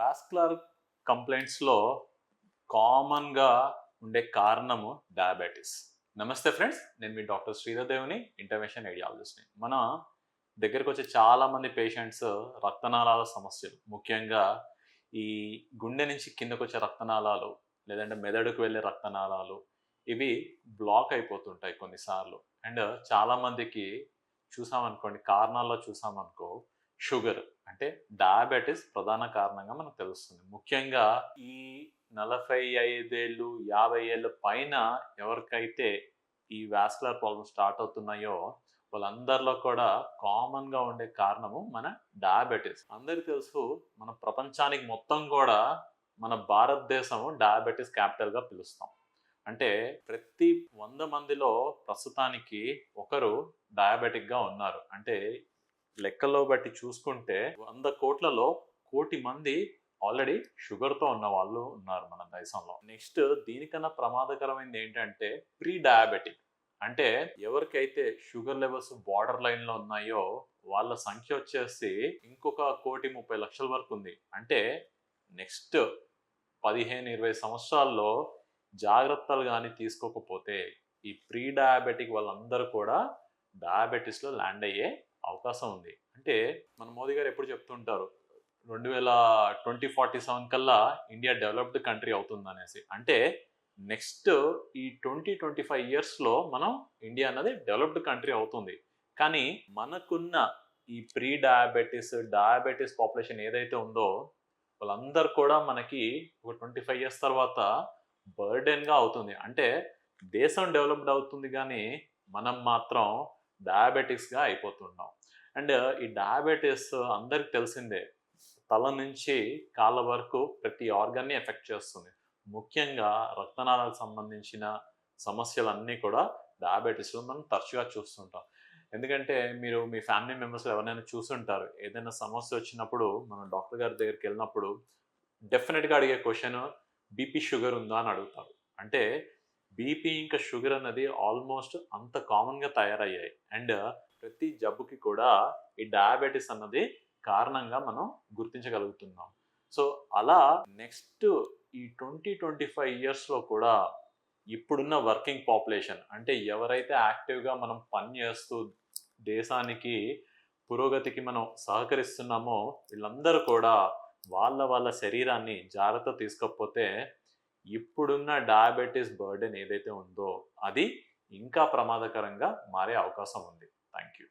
Vascular కంప్లైంట్స్లో కామన్గా ఉండే కారణము డయాబెటీస్. నమస్తే ఫ్రెండ్స్ నేను మీ డాక్టర్ శ్రీధర్ దేవుని ఇంటర్వెన్షన్ ఐడియాలజిస్ట్ని. మన దగ్గరకు వచ్చే చాలామంది పేషెంట్స్ రక్తనాళాల సమస్యలు. ముఖ్యంగా ఈ గుండె నుంచి కిందకు వచ్చే రక్తనాళాలు లేదంటే మెదడుకు వెళ్ళే రక్తనాళాలు ఇవి బ్లాక్ అయిపోతుంటాయి కొన్నిసార్లు. అండ్ చాలామందికి చూసామనుకోండి కారణాల్లో చూసామనుకో షుగర్ అంటే డయాబెటీస్ ప్రధాన కారణంగా మనకు తెలుస్తుంది. ముఖ్యంగా ఈ నలభై ఐదేళ్ళు యాభై ఏళ్ళ పైన ఎవరికైతే ఈ వ్యాస్కులర్ ప్రాబ్లమ్ స్టార్ట్ అవుతున్నాయో వాళ్ళందరిలో కూడా కామన్గా ఉండే కారణము మన డయాబెటీస్. అందరికి తెలుసు మన ప్రపంచానికి మొత్తం కూడా మన భారతదేశము డయాబెటీస్ క్యాపిటల్గా పిలుస్తాం. అంటే ప్రతి వంద మందిలో ప్రస్తుతానికి ఒకరు డయాబెటిక్గా ఉన్నారు. అంటే లెక్కల్లో బట్టి చూసుకుంటే వంద కోట్లలో కోటి మంది ఆల్రెడీ షుగర్తో ఉన్న వాళ్ళు ఉన్నారు మన దేశంలో. నెక్స్ట్ దీనికన్నా ప్రమాదకరమైనది ఏంటంటే ప్రీ డయాబెటిక్ అంటే ఎవరికైతే షుగర్ లెవెల్స్ బార్డర్ లైన్లో ఉన్నాయో వాళ్ళ సంఖ్య వచ్చేసి ఇంకొక కోటి ముప్పై లక్షల వరకు ఉంది. అంటే నెక్స్ట్ పదిహేను ఇరవై సంవత్సరాల్లో జాగ్రత్తలు కానీ తీసుకోకపోతే ఈ ప్రీ డయాబెటిక్ వాళ్ళందరూ కూడా డయాబెటీస్లో ల్యాండ్ అయ్యే అవకాశం ఉంది. అంటే మన మోదీ గారు ఎప్పుడు చెప్తుంటారు రెండు వేల ట్వంటీ ఫార్టీ సెవెన్ కల్లా ఇండియా డెవలప్డ్ కంట్రీ అవుతుంది అనేసి అంటే నెక్స్ట్ ఈ ట్వంటీ ట్వంటీ ఫైవ్ ఇయర్స్లో మనం ఇండియా అనేది డెవలప్డ్ కంట్రీ అవుతుంది. కానీ మనకున్న ఈ ప్రీ డయాబెటీస్ డయాబెటీస్ పాపులేషన్ ఏదైతే ఉందో వాళ్ళందరూ కూడా మనకి ఒక ట్వంటీ ఫైవ్ ఇయర్స్ తర్వాత బర్డెన్గా అవుతుంది. అంటే దేశం డెవలప్డ్ అవుతుంది కానీ మనం మాత్రం డయాబెటిక్స్గా అయిపోతున్నాం అండ్ ఈ డయాబెటీస్ అందరికి తెలిసిందే తల నుంచి కాళ్ళ వరకు ప్రతి ఆర్గాన్ని ఎఫెక్ట్ చేస్తుంది. ముఖ్యంగా రక్తనాళాలకు సంబంధించిన సమస్యలన్నీ కూడా డయాబెటీస్లో మనం తరచుగా చూస్తుంటాం. ఎందుకంటే మీరు మీ ఫ్యామిలీ మెంబర్స్ ఎవరైనా చూసుంటారు. ఏదైనా సమస్య వచ్చినప్పుడు మనం డాక్టర్ గారి దగ్గరికి వెళ్ళినప్పుడు డెఫినెట్గా అడిగే క్వశ్చన్ బీపీ షుగర్ ఉందా? అని అడుగుతారు. అంటే బీపీ ఇంకా షుగర్ అన్నది ఆల్మోస్ట్ అంత కామన్గా తయారయ్యాయి. అండ్ ప్రతి జబ్బుకి కూడా ఈ డయాబెటీస్ అన్నది కారణంగా మనం గుర్తించగలుగుతున్నాం. సో అలా నెక్స్ట్ ఈ ట్వంటీ ట్వంటీ ఫైవ్ ఇయర్స్లో కూడా ఇప్పుడున్న వర్కింగ్ పాపులేషన్ అంటే ఎవరైతే యాక్టివ్గా మనం పని చేస్తూ దేశానికి పురోగతికి మనం సహకరిస్తున్నామో వీళ్ళందరూ కూడా వాళ్ళ వాళ్ళ శరీరాన్ని జాగ్రత్త తీసుకోకపోతే ఇప్పుడున్న డయాబెటీస్ బర్డెన్ ఏదైతే ఉందో అది ఇంకా ప్రమాదకరంగా మారే అవకాశం ఉంది. Thank you